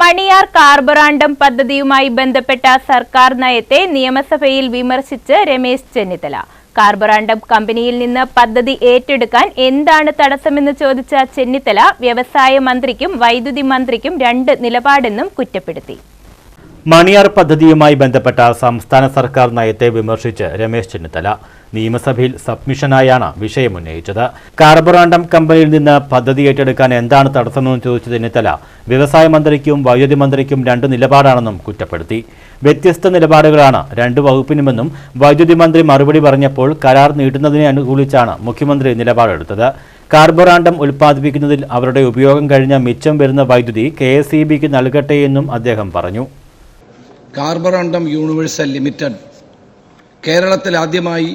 Maniyar carborundum പദ്ധതിയുമായി ബന്ധപ്പെട്ട സർക്കാർ നയത്തെ നിയമസഭയിൽ വിമർശിച്ച് രമേശ് ചെന്നിത്തല. കാർബറാണ്ടം കമ്പനിയിൽ നിന്ന് പദ്ധതി ഏറ്റെടുക്കാൻ എന്താണ് തടസ്സമെന്ന് ചോദിച്ച ചെന്നിത്തല വ്യവസായ മന്ത്രിക്കും വൈദ്യുതി മന്ത്രിക്കും രണ്ട് നിലപാടെന്നും കുറ്റപ്പെടുത്തി. മണിയാർ പദ്ധതിയുമായി ബന്ധപ്പെട്ട സംസ്ഥാന സർക്കാർ നയത്തെ വിമർശിച്ച് രമേശ് ചെന്നിത്തല. നിയമസഭയിൽ സബ്മിഷനായാണ് വിഷയം ഉന്നയിച്ചത് കാർബറാണ്ടം കമ്പനിയിൽ നിന്ന് പദ്ധതി ഏറ്റെടുക്കാൻ എന്താണ് തടസ്സമെന്ന് ചോദിച്ച ചെന്നിത്തല വ്യവസായ മന്ത്രിക്കും വൈദ്യുതി മന്ത്രിക്കും രണ്ട് നിലപാടാണെന്നും കുറ്റപ്പെടുത്തി. വ്യത്യസ്ത നിലപാടുകളാണ് രണ്ട് വകുപ്പിനുമെന്നും വൈദ്യുതി മന്ത്രി മറുപടി പറഞ്ഞപ്പോൾ കരാർ നീട്ടുന്നതിനെ അനുകൂലിച്ചാണ് മുഖ്യമന്ത്രി നിലപാടെടുത്തത്. കാർബറാണ്ടം ഉൽപ്പാദിപ്പിക്കുന്നതിൽ അവരുടെ ഉപയോഗം കഴിഞ്ഞ മിച്ചം വരുന്ന വൈദ്യുതി കെ എസ് ഇ ബിക്ക് നൽകട്ടെയെന്നും അദ്ദേഹം പറഞ്ഞു. കാർബറാണ്ടം യൂണിവേഴ്സൽ ലിമിറ്റഡ് കേരളത്തിൽ ആദ്യമായി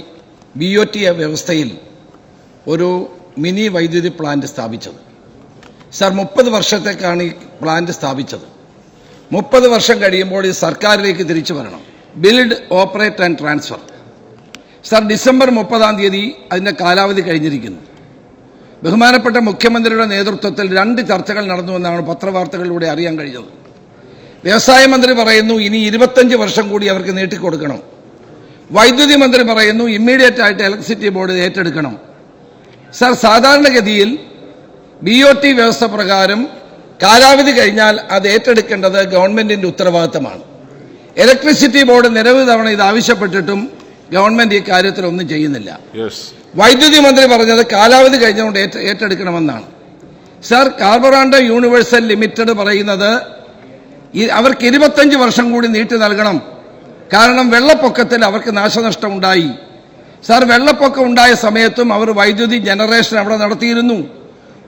ബി ഒ ടി വ്യവസ്ഥയിൽ ഒരു മിനി വൈദ്യുതി പ്ലാന്റ് സ്ഥാപിച്ചത്. സാർ മുപ്പത് വർഷത്തേക്കാണ് ഈ പ്ലാന്റ് സ്ഥാപിച്ചത്. മുപ്പത് വർഷം കഴിയുമ്പോൾ ഇത് സർക്കാരിലേക്ക് തിരിച്ചു വരണം. Build operate and transfer sir December മുപ്പതാം തീയതി അതിന്റെ കാലാവധി കഴിഞ്ഞിരിക്കുന്നു. ബഹുമാനപ്പെട്ട മുഖ്യമന്ത്രിയുടെ നേതൃത്വത്തിൽ രണ്ട് ചർച്ചകൾ നടന്നുവെന്നാണ് പത്രവാർത്തകളിലൂടെ അറിയാൻ കഴിഞ്ഞത്. വ്യവസായ മന്ത്രി പറയുന്നു ഇനി ഇരുപത്തഞ്ച് വർഷം കൂടി അവർക്ക് നീട്ടിക്കൊടുക്കണം. വൈദ്യുതി മന്ത്രി പറയുന്നു ഇമ്മീഡിയറ്റ് ആയിട്ട് ഇലക്ട്രിസിറ്റി ബോർഡ് ഏറ്റെടുക്കണം. സർ സാധാരണഗതിയിൽ ബി ഒ ടി വ്യവസ്ഥ പ്രകാരം കാലാവധി കഴിഞ്ഞാൽ അത് ഏറ്റെടുക്കേണ്ടത് ഗവൺമെന്റിന്റെ ഉത്തരവാദിത്തമാണ്. ഇലക്ട്രിസിറ്റി ബോർഡ് നിരവധി തവണ ഇത് ആവശ്യപ്പെട്ടിട്ടും ഗവൺമെന്റ് ഈ കാര്യത്തിൽ ഒന്നും ചെയ്യുന്നില്ല വൈദ്യുതി മന്ത്രി പറഞ്ഞത് കാലാവധി കഴിഞ്ഞുകൊണ്ട് ഏറ്റ- ഏറ്റെടുക്കണമെന്നാണ്. സർ കാർബറാണ്ടോ യൂണിവേഴ്സൽ ലിമിറ്റഡ് പറയുന്നത് അവർക്ക് ഇരുപത്തഞ്ച് വർഷം കൂടി നീട്ടി നൽകണം. കാരണം വെള്ളപ്പൊക്കത്തിൽ അവർക്ക് നാശനഷ്ടം ഉണ്ടായി സാർ വെള്ളപ്പൊക്കം ഉണ്ടായ സമയത്തും അവർ വൈദ്യുതി ജനറേഷൻ അവിടെ നടത്തിയിരുന്നു.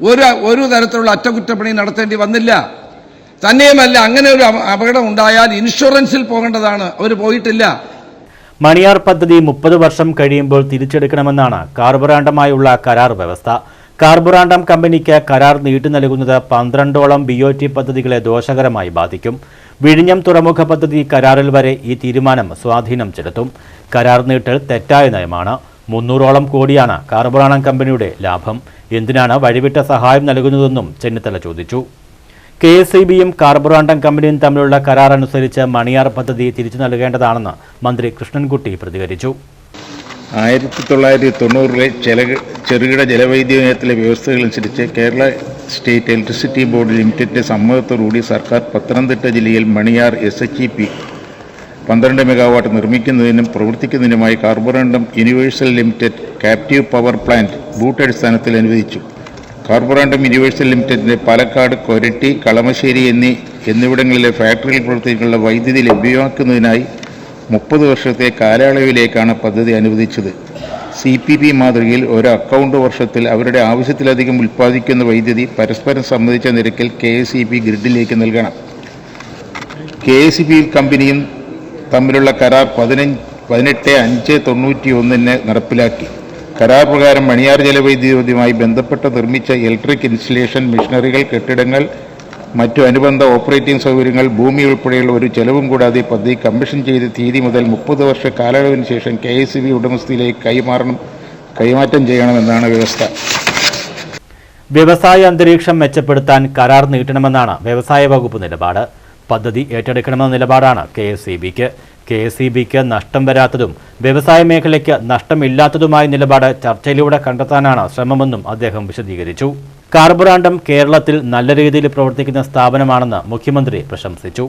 ഒരു ഒരു തരത്തിലുള്ള അറ്റകുറ്റപ്പണി നടത്തേണ്ടി വന്നില്ല. തന്നെയുമല്ല അങ്ങനെ ഒരു അപകടം ഉണ്ടായാൽ ഇൻഷുറൻസിൽ പോകേണ്ടതാണ്. അവർ പോയിട്ടില്ല. മണിയാർ പദ്ധതി മുപ്പത് വർഷം കഴിയുമ്പോൾ തിരിച്ചെടുക്കണമെന്നാണ് കാർബറാണ്ടമായുള്ള കരാർ വ്യവസ്ഥ. കാർബറാണ്ടം കമ്പനിക്ക് കരാർ നീട്ടി നൽകുന്നത് പന്ത്രണ്ടോളം ബി ഒ ടി പദ്ധതികളെ ദോഷകരമായി ബാധിക്കും. വിഴിഞ്ഞം തുറമുഖ പദ്ധതി കരാറിൽ വരെ ഈ തീരുമാനം സ്വാധീനം ചെലുത്തും. കരാർ നീട്ടൽ തെറ്റായ നയമാണ്. മുന്നൂറോളം കോടിയാണ് കാർബുറാണം കമ്പനിയുടെ ലാഭം. എന്തിനാണ് വഴിവിട്ട സഹായം നൽകുന്നതെന്നും ചെന്നിത്തല ചോദിച്ചു. കെ എസ് ഇ ബിയും കാർബുറാണ്ടം കമ്പനിയും തമ്മിലുള്ള കരാർ അനുസരിച്ച് മണിയാർ പദ്ധതി തിരിച്ചു നൽകേണ്ടതാണെന്ന് മന്ത്രി കൃഷ്ണൻകുട്ടി പ്രതികരിച്ചു. ആയിരത്തി തൊള്ളായിരത്തി തൊണ്ണൂറിലെ ചെല ചെറുകിട ജലവൈദ്യുത നയത്തിലെ വ്യവസ്ഥകളനുസരിച്ച് കേരള സ്റ്റേറ്റ് ഇലക്ട്രിസിറ്റി ബോർഡ് ലിമിറ്റഡിന്റെ സമ്മതത്തോടുകൂടി സർക്കാർ പത്തനംതിട്ട ജില്ലയിൽ Maniyar S H E P പന്ത്രണ്ട് മെഗാവാട്ട് നിർമ്മിക്കുന്നതിനും പ്രവർത്തിക്കുന്നതിനുമായി Carborundum universal limited captive power plant BOOT അടിസ്ഥാനത്തിൽ അനുവദിച്ചു. കാർബറാൻഡം യൂണിവേഴ്സൽ ലിമിറ്റഡിന്റെ പാലക്കാട് കൊരട്ടി കളമശ്ശേരി എന്നീ എന്നിവിടങ്ങളിലെ ഫാക്ടറിയിൽ പ്രവർത്തിക്കുന്ന വൈദ്യുതി ലഭ്യമാക്കുന്നതിനായി മുപ്പത് വർഷത്തെ കാലയളവിലേക്കാണ് പദ്ധതി അനുവദിച്ചത്. സി പി പി മാതൃകയിൽ ഒരു അക്കൗണ്ട് വർഷത്തിൽ അവരുടെ ആവശ്യത്തിലധികം ഉൽപ്പാദിക്കുന്ന വൈദ്യുതി പരസ്പരം സംബന്ധിച്ച നിരക്കിൽ കെ എസ് ഇ പി ഗ്രിഡിലേക്ക് നൽകണം. കെ എസ് ഇ പി കമ്പനിയും തമ്മിലുള്ള കരാർ പതിനഞ്ച് പതിനെട്ട് അഞ്ച് തൊണ്ണൂറ്റി ഒന്നിന് നടപ്പിലാക്കി. കരാർ പ്രകാരം മണിയാർ ജലവൈദ്യുതിയുമായി ബന്ധപ്പെട്ട് നിർമ്മിച്ച ഇലക്ട്രിക് ഇൻസ്റ്റലേഷൻ മെഷീനറികൾ കെട്ടിടങ്ങൾ മറ്റു അനുബന്ധ ഓപ്പറേറ്റിംഗ് സൗകര്യങ്ങൾ ഭൂമി ഉൾപ്പെടെയുള്ള ഒരു ചെലവും കൂടാതെ പദ്ധതി കമ്മീഷൻ ചെയ്ത തീയതി മുതൽ മുപ്പത് വർഷ കാലയളവിന് ശേഷം കെ എസ് ബി ഉടമസ്ഥയിലേക്ക് കൈമാറണം കൈമാറ്റം ചെയ്യണമെന്നാണ് വ്യവസ്ഥ. വ്യവസായ അന്തരീക്ഷം മെച്ചപ്പെടുത്താൻ കരാർ നീട്ടണമെന്നാണ് വ്യവസായ വകുപ്പ് നിലപാട്. പദ്ധതി ഏറ്റെടുക്കണമെന്ന നിലപാടാണ് K S K S E ബിക്ക് നഷ്ടം വരാത്തതും വ്യവസായ മേഖലയ്ക്ക് നഷ്ടമില്ലാത്തതുമായ നിലപാട് ചർച്ചയിലൂടെ കണ്ടെത്താനാണ് ശ്രമമെന്നും അദ്ദേഹം വിശദീകരിച്ചു. കാർബുറാണ്ടം കേരളത്തിൽ നല്ല രീതിയിൽ പ്രവർത്തിക്കുന്ന സ്ഥാപനമാണെന്ന് മുഖ്യമന്ത്രി പ്രശംസിച്ചു.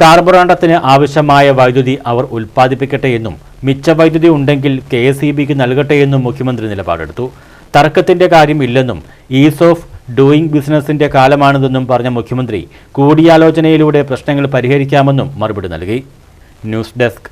കാർബുറാണ്ടത്തിന് ആവശ്യമായ വൈദ്യുതി അവർ ഉൽപ്പാദിപ്പിക്കട്ടെ എന്നും മിച്ച വൈദ്യുതി ഉണ്ടെങ്കിൽ കെ എസ് ഇ ബിക്ക് നൽകട്ടെയെന്നും മുഖ്യമന്ത്രി നിലപാടെടുത്തു. തർക്കത്തിന്റെ കാര്യമില്ലെന്നും ഈസ് ഓഫ് ഡൂയിങ് ബിസിനസിന്റെ കാലമാണിതെന്നും പറഞ്ഞ മുഖ്യമന്ത്രി കൂടിയാലോചനയിലൂടെ പ്രശ്നങ്ങൾ പരിഹരിക്കാമെന്നും മറുപടി നൽകി. News desk